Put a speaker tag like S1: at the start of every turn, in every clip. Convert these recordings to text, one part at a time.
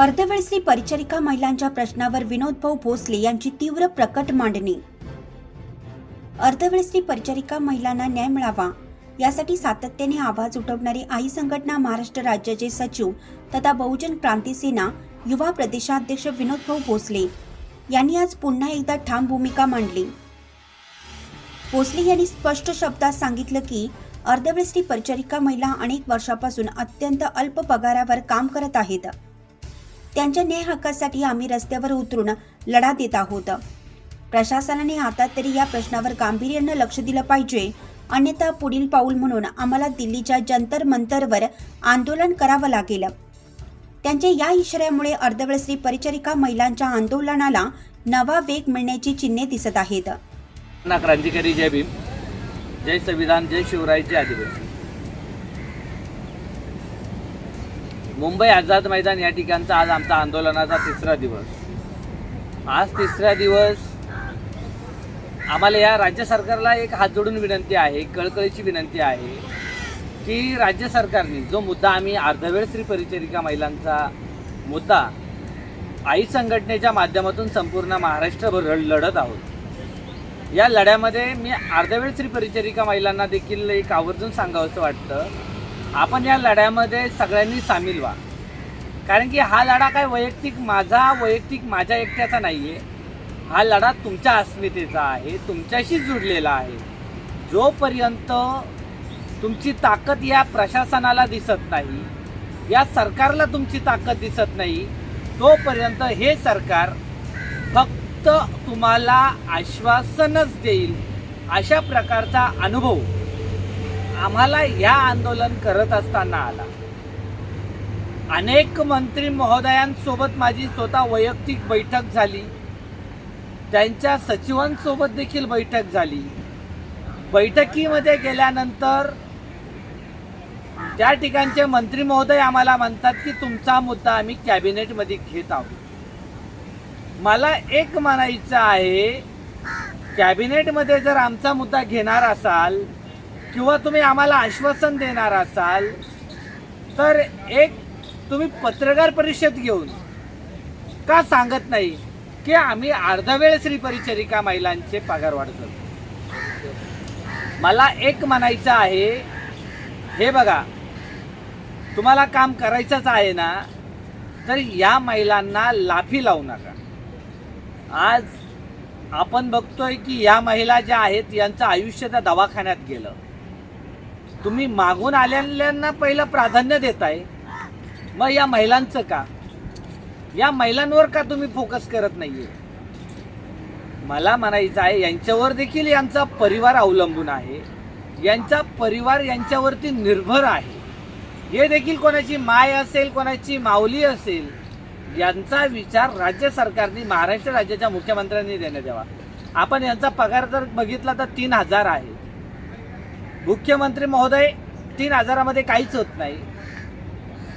S1: अर्धवेळ परिचारिका महिलांच्या प्रश्नावर विनोद भाऊ भोसले यांची तीव्र प्रकट मांडणी. अर्धवेळ परिचारिका महिलांना न्याय मिळावा. यासाठी सातत्याने आवाज उठवणारी आई संघटना महाराष्ट्र राज्याचे सचिव तथा बहुजन क्रांती सेना युवा प्रदेशाध्यक्ष विनोद भाऊ भोसले यांनी आज पुन्हा एकदा ठाम भूमिका मांडली. भोसले यांनी स्पष्ट शब्दात सांगितलं की अर्धवेळ परिचारिका महिला अनेक वर्षापासून अत्यंत अल्प पगारावर काम करत आहेत. त्यांच्या न्याय हक्कासाठी आम्ही रस्त्यावर उतरून लढा देत आहोत. प्रशासनाने आता तरी या प्रश्नावर गांभीर्यानं लक्ष दिलं पाहिजे. अन्यथा पुढील पाऊल म्हणून आम्हाला दिल्लीच्या जंतर मंतरवर आंदोलन करावं लागेल. त्यांच्या या इशाऱ्यामुळे अर्धवेळ स्त्री परिचारिका महिलांच्या आंदोलनाला नवा वेग मिळण्याची चिन्हे दिसत आहेत.
S2: क्रांतिकारी जय भीम. जय संविधान जय शिवराय जय आदिवासी. मुंबई आझाद मैदान या ठिकाणचा आज आमचा आंदोलनाचा तिसरा दिवस. आज तिसरा दिवस आम्हाला या राज्य सरकारला एक हात जोडून विनंती आहे कळकळीची विनंती आहे की राज्य सरकारने जो मुद्दा आम्ही अर्धवेळ श्री परिचारिका महिलांचा मुद्दा आई संघटनेच्या माध्यमातून संपूर्ण महाराष्ट्रभर लढ- लढत आहोत. या लढ्यामध्ये मी अर्धवेळ श्री परिचारिका महिलांना देखील एक आवर्जून सांगावंसं वाटतं. आपण या लढ्यामध्ये सगळ्यांनी सामील व्हा. कारण की हा लढा काय वैयक्तिक माझा वैयक्तिक माझ्या एकट्याचा नाही आहे हा लढा तुमच्या अस्मितेचा आहे तुमच्याशी जुडलेला आहे. जोपर्यंत तुमची ताकद या प्रशासनाला दिसत नाही या सरकारला तुमची ताकद दिसत नाही तोपर्यंत हे सरकार फक्त तुम्हाला आश्वासनच देईल अशा प्रकारचा अनुभव आम्हाला या आंदोलन करत असताना आला. अनेक मंत्री महोदयांसोबत माझी स्वतः वैयक्तिक बैठक झाली. त्यांच्या सचिवांसोबत देखील बैठक झाली. बैठकीमध्ये गेल्यानंतर त्या ठिकाणचे मंत्री महोदय आम्हाला म्हणतात की तुमचा मुद्दा आम्ही कॅबिनेटमध्ये घेत आहोत. मला एक म्हणायचं आहे कॅबिनेटमध्ये जर आमचा मुद्दा घेणार असाल किंवा तुम्ही आम्हाला आश्वासन देणार असाल तर एक तुम्ही पत्रकार परिषद घेऊन का सांगत नाही की आम्ही अर्धा वेळ श्री परिचरिका महिलांचे पगार वाढ करतो मला एक म्हणायचं आहे हे बघा तुम्हाला काम करायचंच आहे ना तर या महिलांना लाफी लावू नका. आज आपण बघतोय की या महिला ज्या आहेत यांचं आयुष्य त्या दवाखान्यात गेलं. तुम्ही मागून आलेल्यांना पहिलं प्राधान्य देताय. मग या महिलांचं का? या महिलांवर का तुम्ही फोकस करत नाहीये? मला म्हणायचं आहे यांच्यावर देखील यांचा परिवार अवलंबून आहे. यांचा परिवार यांच्यावरती निर्भर आहे. हे देखील कोणाची माय असेल कोणाची माऊली असेल यांचा विचार राज्य सरकारने महाराष्ट्र राज्याच्या मुख्यमंत्र्यांनी देण्यात द्यावा आपण यांचा पगार जर बघितला तर तीन हजार आहे. मुख्यमंत्री महोदय तीन हजारामध्ये काहीच होत नाही.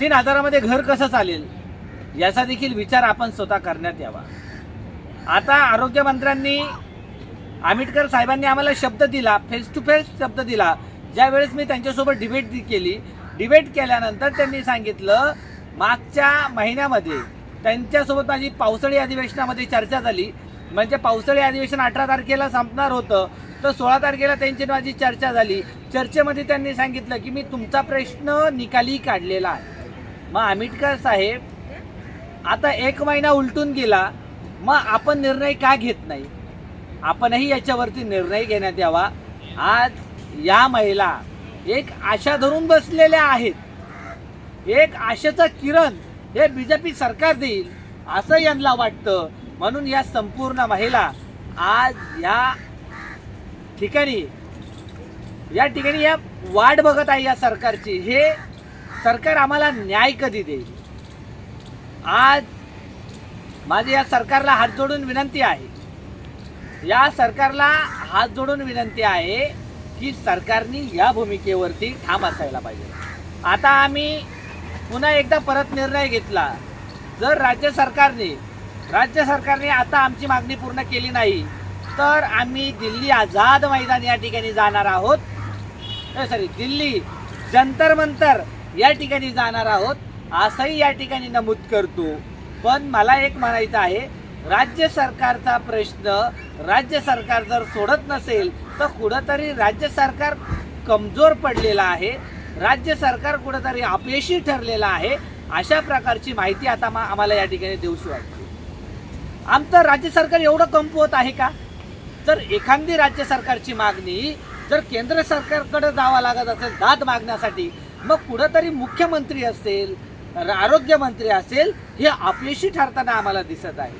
S2: तीन हजारामध्ये घर कसं चालेल? याचा देखील विचार आपण स्वतः करण्यात यावा. आता आरोग्यमंत्र्यांनी आंबेडकर साहेबांनी आम्हाला शब्द दिला फेस टू फेस शब्द दिला. ज्या वेळेस मी त्यांच्यासोबत डिबेट केली. डिबेट केल्यानंतर त्यांनी सांगितलं मागच्या महिन्यामध्ये त्यांच्यासोबत माझी पावसाळी अधिवेशनामध्ये चर्चा झाली. म्हणजे पावसाळी अधिवेशन अठरा तारखेला संपणार होतं. तर सोळा तारखेला त्यांची माझी चर्चा झाली. चर्चेमध्ये त्यांनी सांगितलं की मी तुमचा प्रश्न निकाली काढलेला आहे. मग आंबेडकर साहेब आता एक महिना उलटून गेला. मग आपण निर्णय का घेत नाही? आपणही याच्यावरती निर्णय घेण्यात यावा. आज या महिला एक आशा धरून बसलेल्या आहेत. एक आशेचं किरण हे बीजेपी सरकार देईल असं यांना वाटतं. म्हणून या संपूर्ण महिला आज या ठिकाणी या ठिकाणी या वाट बघत आहे या सरकारची. हे सरकार आम्हाला न्याय कधी देईल? आज माझी या सरकारला हात जोडून विनंती आहे. या सरकारला हात जोडून विनंती आहे की सरकारने या भूमिकेवरती ठाम असायला पाहिजे. आता आम्ही पुन्हा एकदा परत निर्णय घेतला. जर राज्य सरकारने राज्य सरकारने आता आमची मागणी पूर्ण केली नाही. तर आम्ही दिल्ली आझाद मैदान या ठिकाणी जाणार आहोत. सॉरी दिल्ली जंतर मंतर या ठिकाणी जाणार आहोत. असंही या ठिकाणी नमूद करतो. पण मला एक म्हणायचं आहे राज्य सरकारचा प्रश्न राज्य सरकार जर सोडत नसेल तर कुठंतरी राज्य सरकार कमजोर पडलेलं आहे. राज्य सरकार कुठंतरी अपयशी ठरलेलं आहे. अशा प्रकारची माहिती आता मा- आम्हाला या ठिकाणी देऊशी वाटते. आमचं राज्य सरकार एवढं कमकुवत आहे का? जर एखादी राज्य सरकारची मागणी जर केंद्र सरकारकडे जावं लागत असेल दाद मागण्यासाठी मग कुठंतरी मुख्यमंत्री असेल आरोग्यमंत्री असेल हे अपयशी ठरताना आम्हाला दिसत आहे.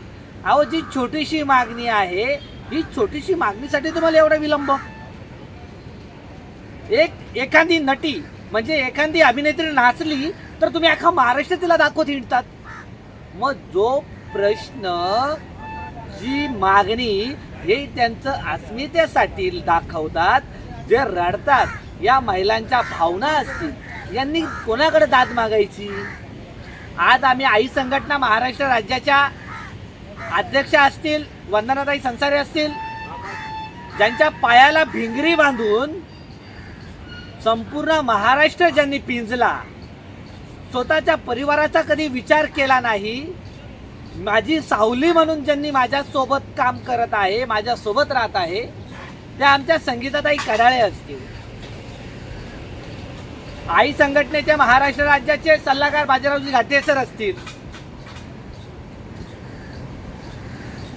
S2: अहो जी छोटीशी मागणी आहे ही छोटीशी मागणीसाठी तुम्हाला एवढा विलंब? एक एखादी नटी म्हणजे एखादी अभिनेत्री नाचली तर तुम्ही अख्खा महाराष्ट्र तिला दाखवत हिंडतात. मग जो प्रश्न जी मागणी हे त्यांचं अस्मितेसाठी दाखवतात जे रडतात या महिलांच्या भावना असतील यांनी कोणाकडे दाद मागायची? आज आम्ही आई संघटना महाराष्ट्र राज्याच्या अध्यक्ष असतील वंदनाताई संसारे असतील ज्यांच्या पायाला भिंगरी बांधून संपूर्ण महाराष्ट्र ज्यांनी पिंजला स्वतःच्या परिवाराचा कधी विचार केला नाही माझी सावली म्हणून ज्यांनी माझ्यासोबत काम करत आहे माझ्यासोबत राहत आहे त्या आमच्या संगीताताई कडाळे असतील. आई संघटनेचे महाराष्ट्र राज्याचे सल्लागार बाजीरावजी घाटे सर असतील.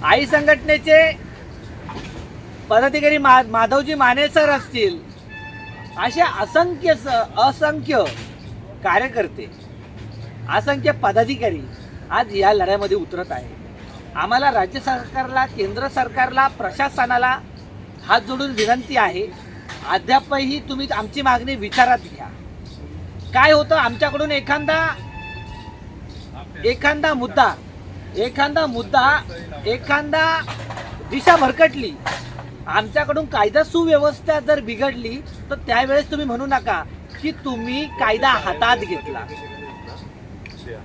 S2: आई संघटनेचे पदाधिकारी मा माधवजी माने सर असतील. असे असंख्य स असंख्य कार्यकर्ते असंख्य पदाधिकारी आज या लढ्यामध्ये उतरत आहे. आम्हाला राज्य सरकारला केंद्र सरकारला प्रशासनाला हात जोडून विनंती आहे. अद्यापही तुम्ही आमची मागणी विचारात घ्या. काय होतं? आमच्याकडून एखादा एखादा मुद्दा एखादा मुद्दा एखादा दिशा भरकटली. आमच्याकडून कायदा सुव्यवस्था जर बिघडली तर त्यावेळेस तुम्ही म्हणू नका की तुम्ही कायदा हातात घेतला.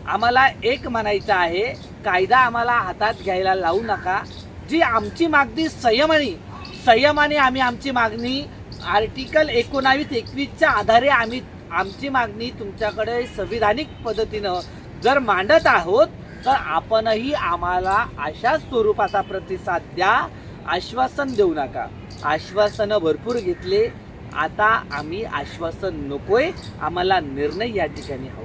S2: आम्हाला एक म्हणायचं आहे कायदा आम्हाला हातात घ्यायला लावू नका. जी आमची मागणी संयमाने संयमाने आम्ही आमची मागणी आर्टिकल एकोणावीस एकवीसच्या आधारे आम्ही आमची मागणी तुमच्याकडे संविधानिक पद्धतीनं जर मांडत आहोत तर आपणही आम्हाला अशा स्वरूपाचा प्रतिसाद द्या. आश्वासन देऊ नका. आश्वासनं भरपूर घेतले. आता आम्ही आश्वासन नकोय. आम्हाला निर्णय या ठिकाणी हवा.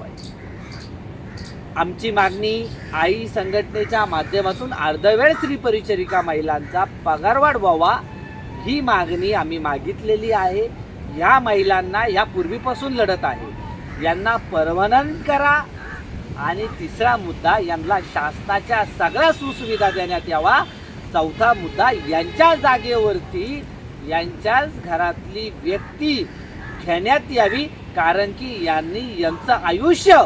S2: आमची मागणी आई संघटनेच्या माध्यमातून अर्धवेळ स्त्री परिचरिका महिलांचा पगारवाढ व्हावा ही मागणी आम्ही मागितलेली आहे. या महिलांना या पूर्वीपासून लढत आहे. यांना परमनंट करा आणि तिसरा मुद्दा यांना शासनाच्या सगळ्या सुसुविधा देण्यात यावा. चौथा मुद्दा यांच्या जागेवरती यांच्याच घरातली व्यक्ती घेण्यात यावी कारण की यांनी यांचं आयुष्य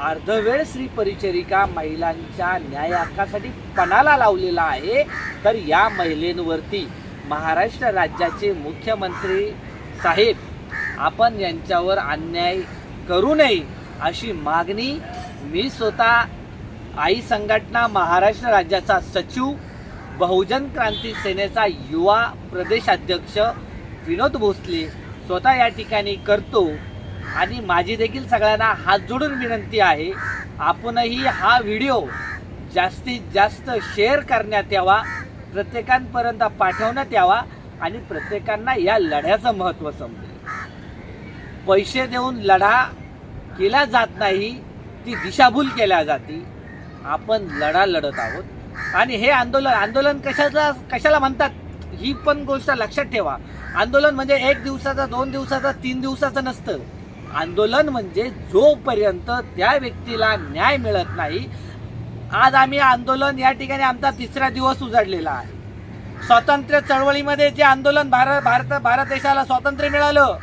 S2: अर्धवेळ श्री परिचरिका महिलांच्या न्याय हक्कासाठी पणाला लावलेला आहे. तर या महिलेंवरती महाराष्ट्र राज्याचे मुख्यमंत्री साहेब आपण यांच्यावर अन्याय करू नये अशी मागणी मी स्वतः आई संघटना महाराष्ट्र राज्याचा सचिव बहुजन क्रांती सेनेचा युवा प्रदेशाध्यक्ष विनोद भोसले स्वतः या ठिकाणी करतो. आणि माझी देखील सगळ्यांना हात जोडून विनंती आहे आपणही हा व्हिडिओ जास्तीत जास्त शेअर करण्यात यावा प्रत्येकांपर्यंत पाठवण्यात यावा आणि प्रत्येकांना या लढ्याचं महत्त्व समजेल. पैसे देऊन लढा केला जात नाही ती दिशाभूल केल्या जाते. आपण लढा लढत आहोत. आणि हे आंदोलन आंदोलन कशाचा कशाला म्हणतात? ही पण गोष्ट लक्षात ठेवा. आंदोलन म्हणजे एक दिवसाचा दोन दिवसाचा तीन दिवसाचं नसतं. आंदोलन म्हणजे जोपर्यंत त्या व्यक्तीला न्याय मिळत नाही आज आम्ही आंदोलन या ठिकाणी आमचा तिसरा दिवस उजाडलेला आहे. स्वातंत्र्य चळवळीमध्ये जे आंदोलन भारत भारत भारत देशाला स्वातंत्र्य मिळालं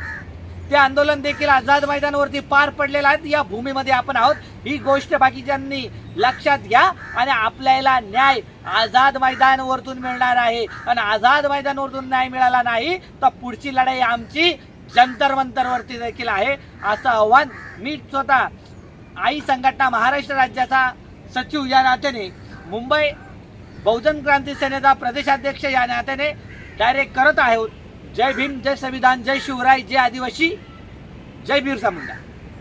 S2: ते आंदोलन देखील आझाद मैदानावरती पार पडलेलं आहे. या भूमीमध्ये आपण आहोत. ही गोष्ट बाकीच्यांनी लक्षात घ्या आणि आपल्याला न्याय आझाद मैदानावरतून मिळणार आहे. आणि आझाद मैदानावरतून न्याय मिळाला नाही तर पुढची लढाई आमची जंतर मंतरवरती देखील आहे. असं आव्हान मी स्वतः आई संघटना महाराष्ट्र राज्याचा सचिव या नात्याने मुंबई बहुजन क्रांती सेनेचा प्रदेशाध्यक्ष या नात्याने डायरेक्ट करत आहोत. जय भीम जय संविधान जय शिवराय जय आदिवासी जय बिरसा मुंडा